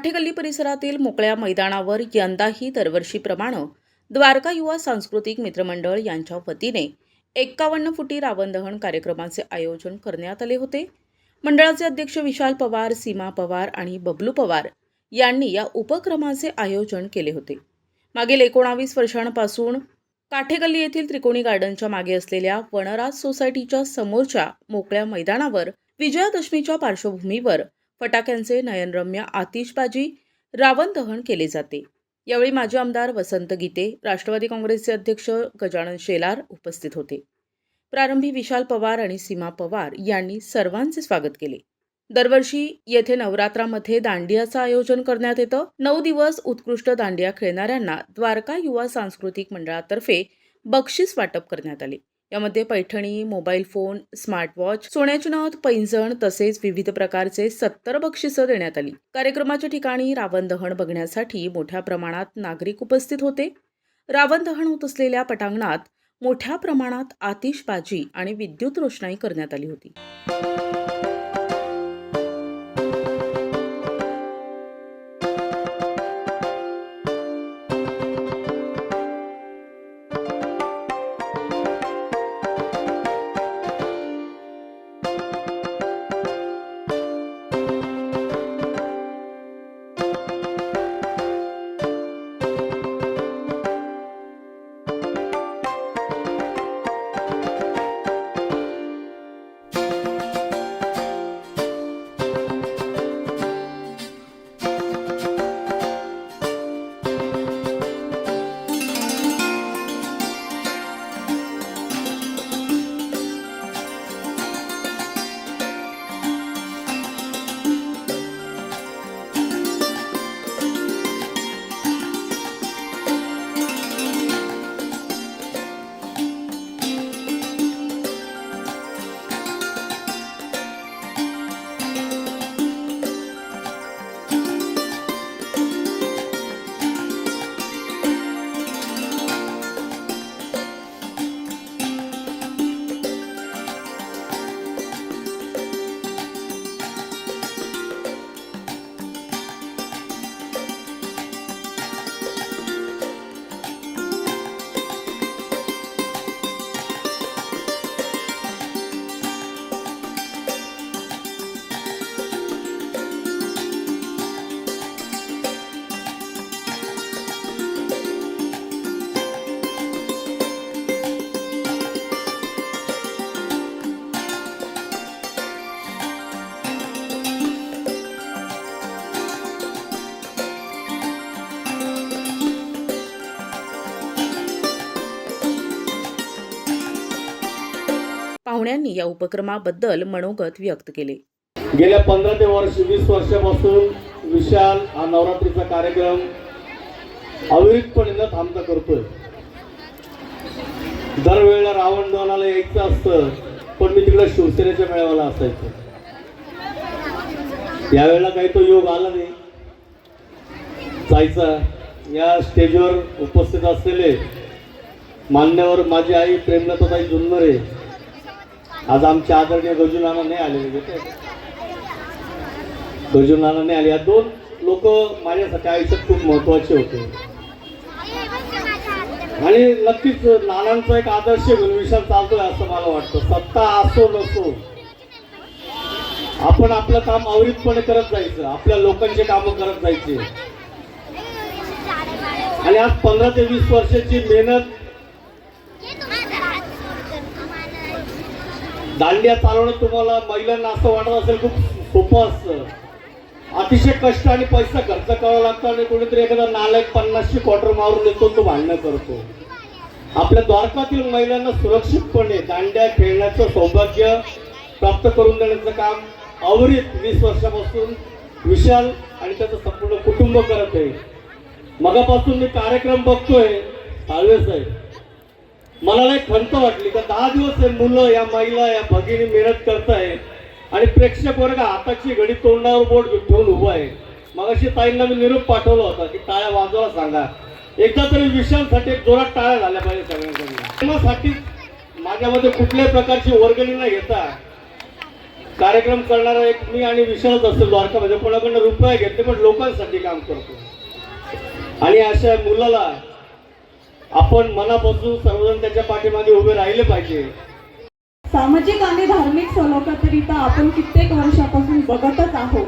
काठेगल्ली परिसरातील मोकळ्या मैदानावर यंदाही दरवर्षीप्रमाणे द्वारका युवा सांस्कृतिक मित्रमंडळ यांच्या वतीने एक्कावन्न फुटी रावण दहन कार्यक्रमाचे आयोजन करण्यात आले होते. मंडळाचे अध्यक्ष विशाल पवार सीमा पवार आणि बबलू पवार यांनी या उपक्रमाचे आयोजन केले होते. मागील एकोणावीस वर्षांपासून काठेगल्ली येथील त्रिकोणी गार्डनच्या मागे असलेल्या वनराज सोसायटीच्या समोरच्या मोकळ्या मैदानावर विजयादशमीच्या पार्श्वभूमीवर फटाक्यांचे नयनरम्य आतिषबाजी रावण दहन केले जाते. यावेळी माजी आमदार वसंत गीते राष्ट्रवादी काँग्रेसचे अध्यक्ष गजानन शेलार उपस्थित होते. प्रारंभी विशाल पवार आणि सीमा पवार यांनी सर्वांचे स्वागत केले. दरवर्षी येथे नवरात्रामध्ये दांडियाचं आयोजन करण्यात येतं. नऊ दिवस उत्कृष्ट दांडिया खेळणाऱ्यांना द्वारका युवा सांस्कृतिक मंडळातर्फे बक्षीस वाटप करण्यात आले. यामध्ये पैठणी मोबाईल फोन स्मार्टवॉच सोन्याची नथ पैंजण तसेच विविध प्रकारचे सत्तर बक्षिसं देण्यात आली. कार्यक्रमाच्या ठिकाणी रावण दहन बघण्यासाठी मोठ्या प्रमाणात नागरिक उपस्थित होते. रावण दहन होत असलेल्या पटांगणात मोठ्या प्रमाणात आतिषबाजी आणि विद्युत रोषणाई करण्यात आली होती. पाहुण्यांनी या उपक्रमाबद्दल मनोगत व्यक्त केले. गेल्या पंधरा ते वर्ष वीस वर्षापासून विशाल हा नवरात्रीचा कार्यक्रम अविरतपणे न थांबता करतोय. दरवेळेला रावण दहनाला यायचं असतं पण मी तिकडे शिवसेनेच्या मेळाव्याला असायचो. यावेळेला काही तो योग आला नाही. जायचा या स्टेजवर उपस्थित असलेले मान्यवर माझी आई प्रेमलताताई जुन्नरे आज आमच्या आदरणीय गजुनाना नाही आलेले म्हणजे होते गजुनाना नाही आले. या दोन लोक माझ्यासाठी आयुष्यात खूप महत्त्वाचे होते. आणि नक्कीच नानांचा एक आदर्श विषय चालतोय असं मला वाटतं. सत्ता असो नसो आपण आपलं काम आवरीतपणे करत जायचं. आपल्या लोकांचे कामं करत जायचे. आणि आज पंधरा ते वीस वर्षाची मेहनत दांडिया चालवणं तुम्हाला महिलांना असं वाटत असेल खूप सोपं असतं. अतिशय कष्ट आणि पैसा खर्च करावा लागतो आणि कोणीतरी एखादा नालायक पन्नासशे क्वार्टर मारून येतो तो भांडणं करतो. आपल्या द्वारकातील महिलांना सुरक्षितपणे दांड्या खेळण्याचं सौभाग्य प्राप्त करून देण्याचं काम अवरित वीस वर्षापासून विशाल आणि त्याचं संपूर्ण कुटुंब करत आहे. मगापासून मी कार्यक्रम बघतोय साळवे साहेब. मला नाही खंत वाटली का दहा दिवस हे मुलं या महिला या भगिनी मेहनत करताय आणि प्रेक्षक वर्ग हाताची घडी तोंडावर बोट ठेवून उभा आहे. मग अशी ताईंना मी निरोप पाठवला होता की टाळ्या वाजवायला सांगा. एकदा तरी विषयांसाठी एक जोरात टाळ्या झाल्या पाहिजे सगळ्यांसाठी माझ्यामध्ये कुठल्याही प्रकारची वर्गणी न घेता कार्यक्रम करणारा एक मी आणि विशालच असेल द्वारकामध्ये. कोणाकडनं रुपये घेतले पण लोकांसाठी काम करतो. आणि अशा मुलाला आपण मनापासून सर्वजण त्याच्या पाठीमागे उभे राहिले पाहिजे. सामाजिक आणि धार्मिक सलोखा तर इथं आपण कित्येक वर्षापासून बघतच आहोत.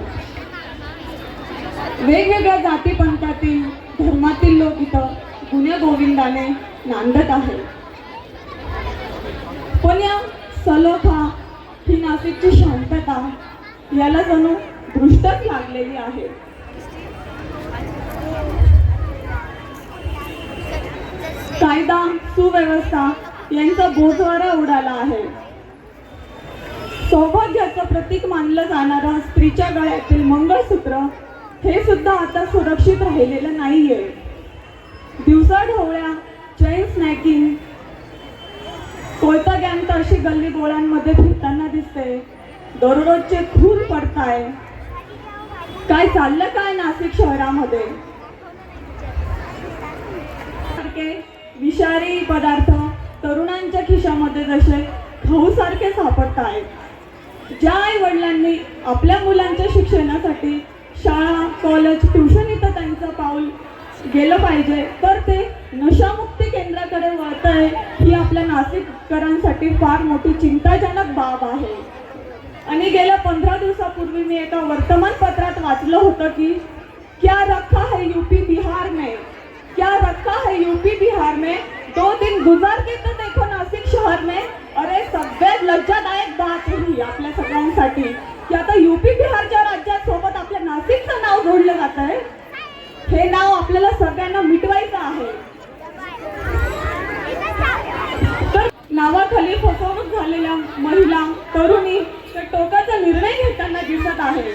वेगवेगळ्या जाती पंथातील धर्मातील लोक इथं गुन्हे गोविंदाने नांदत आहेत. पण या सलोखा ही नाशिकची शांतता याला जणू दृष्टच लागलेली आहे. कायदा सुव्यवस्था यांचा बोजवारा उडाला आहे. सौभाग्याचं प्रतीक मानलं जाणारा स्त्रीच्या गळ्यातील मंगळसूत्र हे सुद्धा आता सुरक्षित राहिलेलं नाहीये. दिवसा ढवळ्या चैन स्नॅकिंग कोयता गँग तर अशी गल्ली गोळ्यांमध्ये फिरताना दिसते. दररोजचे खून पडताय. काय चाललं काय नाशिक शहरामध्ये? सारखे विषारी पदार्थ तरुणांच्या खिशामध्ये जसे खाऊसारखे सापडत आहेत ज्या आई वडिलांनी आपल्या मुलांच्या शिक्षणासाठी शाळा कॉलेज ट्युशन इथं त्यांचं पाऊल गेलं पाहिजे तर ते नशामुक्ती केंद्राकडे वळत आहे ही आपल्या नाशिककरांसाठी फार मोठी चिंताजनक बाब आहे. आणि गेल्या पंधरा दिवसापूर्वी मी एका वर्तमानपत्रात वाचलं होतं की क्या रखा है यूपी बिहार में? क्या रखा है यूपी बिहार में? दो दिन गुजर के तो देखो नासिक शहर में। अरे सगळ्यात लज्जादायक बात ही आपल्या सगळ्यांसाठी. की आता यूपी बिहारच्या राज्यासोबत आपल्या नाशिकचं नाव जोडलं जात आहे. हे नाव आपल्याला सगळ्यांना मिटवायचं आहे. तर नावाखाली फसवणूक झालेल्या महिला तरुणी तर टोकाचा निर्णय घेताना दिसत आहे.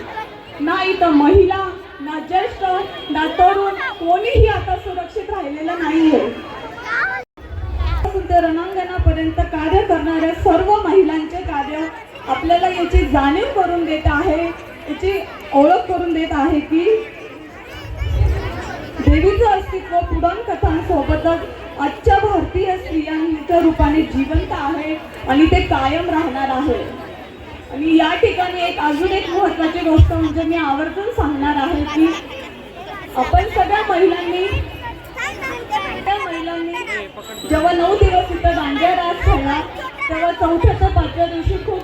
ना इथं महिला ना ज्येष्ठ ना तरुण कोणीही आता सुरक्षित राहिलेलं नाहीये. रणांगणापर्यंत कार्य करणाऱ्या सर्व महिलांचे कार्य आपल्याला याची जाणीव करून देत आहे याची ओळख करून देत आहे की देवीचं अस्तित्व पुराण कथांसोबतच आजच्या भारतीय स्त्रियांच्या रूपाने जिवंत आहे आणि ते कायम राहणार आहे. आणि या ठिकाणी एक अजून एक महत्वाची गोष्ट म्हणजे मी आवर्जून सांगणार आहे की आपण सगळ्या महिलांनी महिलांनी जेव्हा नऊ दिवस इथं दांडिया रास झाला तेव्हा चौथ्या ते पाचव्या दिवशी खूप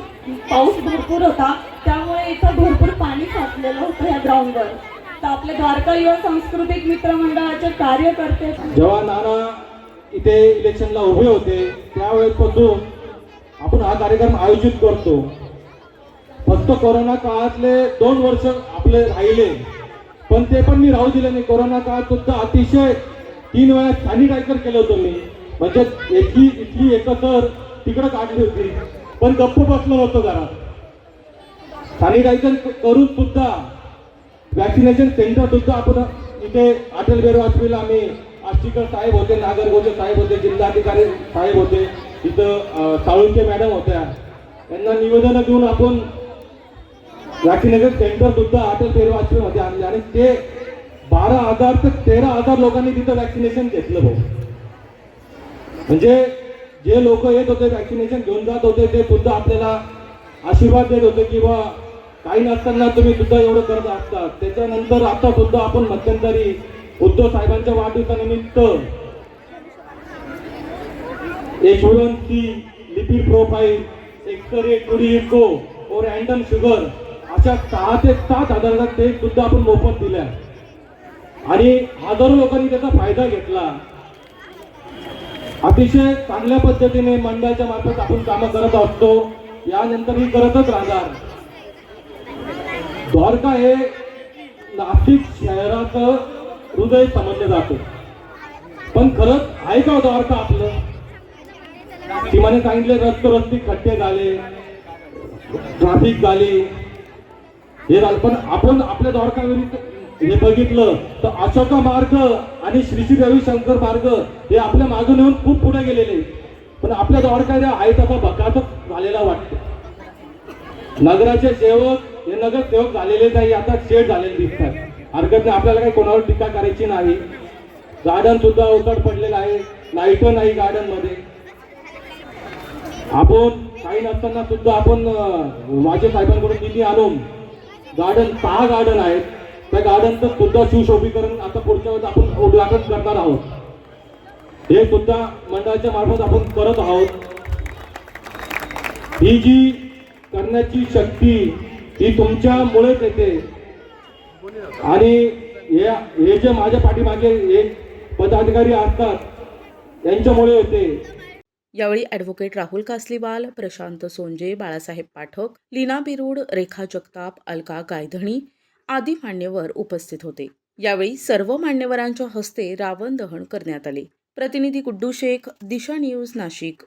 पाऊस भरपूर होता. त्यामुळे इथं भरपूर पाणी साचलेलं होतं ह्या ग्राउंडवर तर आपले द्वारका युवा सांस्कृतिक मित्रमंडळाचे कार्यकर्ते जेव्हा नाना इथे इलेक्शनला उभे होते त्यावेळेपासून आपण हा कार्यक्रम आयोजित करतो. फक्त कोरोना काळातले दोन वर्ष आपले राहिले. पण ते पण मी राहू दिलं नाही. कोरोना काळात सुद्धा अतिशय तीन वेळा सॅनिटायझर केलं होतं मी. म्हणजे इथली इथली एकत्र तिकडं काढली होती. पण गप्प बसलं नव्हतं जरा सॅनिटायझर करून सुद्धा वॅक्सिनेशन सेंटर सुद्धा आपण इथे अटल बिहारी वाजपेयीला आम्ही आष्टीकर साहेब होते नागरगोजे साहेब होते जिल्हाधिकारी साहेब होते इथं साळुंके मॅडम होत्या. त्यांना निवेदनं देऊन आपण वॅक्सिनेशन सेंटर सुद्धा आठ तेरा वाजपेयी मध्ये आणले. आणि ते बारा हजार ते तेरा हजार लोकांनी तिथं वॅक्सिनेशन घेतलं भाऊ. म्हणजे जे लोक येत होते वॅक्सिनेशन घेऊन जात होते ते सुद्धा आपल्याला आशीर्वाद देत होते की बा काही नसताना तुम्ही सुद्धा एवढं करत असतात. त्याच्यानंतर आता सुद्धा आपण मध्यंतरी उद्धव साहेबांच्या वाढदिवसानिमित्त H C lipid profile x ray two D echo और रॅन्डम शुगर अशा सहा ते सात हजाराचा ते सुद्धा आपण मोफत दिल्या. आणि हजारो लोकांनी त्याचा फायदा घेतला. अतिशय चांगल्या पद्धतीने मंडळाच्या मार्फत आपण कामं करत असतो. यानंतरही करतच राहणार. द्वारका हे नाशिक शहराचं हृदय समजलं जातं. पण खरंच आहे का हो द्वारका आपलं? सीमाने सांगितले रस्त रस्ते खड्डे झाले ट्राफिक झाली. हे झालं. पण आपण आपल्या द्वारकावरील हे बघितलं तर अशोका मार्ग आणि श्री श्री रविशंकर मार्ग हे आपल्या मागून येऊन खूप पुढे गेलेले. पण आपल्या द्वारकाला आहे तसा बकातच झालेला वाटतो. नगराचे सेवक हे नगर सेवक झालेले नाही आता शेड झालेले दिसतात. हरकत नाही आपल्याला काही कोणावर टीका करायची नाही. गार्डन सुद्धा उकड पडलेलं आहे लाइट नाही गार्डनमध्ये आपण काही नसताना सुद्धा आपण माझ्या साहेबांकडून निधी आणून गार्डन सहा गार्डन आहेत. त्या गार्डनचं सुद्धा सुशोभीकरण आता पुढच्या वेळेस आपण उद्घाटन करणार आहोत. हे सुद्धा मंडळाच्या मार्फत आपण करत आहोत. ही जी करण्याची शक्ती ही तुमच्यामुळेच येते. आणि हे हे जे माझ्या पाठीमागे एक पदाधिकारी असतात यांच्यामुळे येते. यावेळी ॲडव्होकेट राहुल कासलीवाल प्रशांत सोंजे बाळासाहेब पाठक लीना बिरुड रेखा जगताप अलका गायधणी आदी मान्यवर उपस्थित होते. यावेळी सर्व मान्यवरांच्या हस्ते रावण दहन करण्यात आले. प्रतिनिधी गुड्डू शेख दिशा न्यूज नाशिक.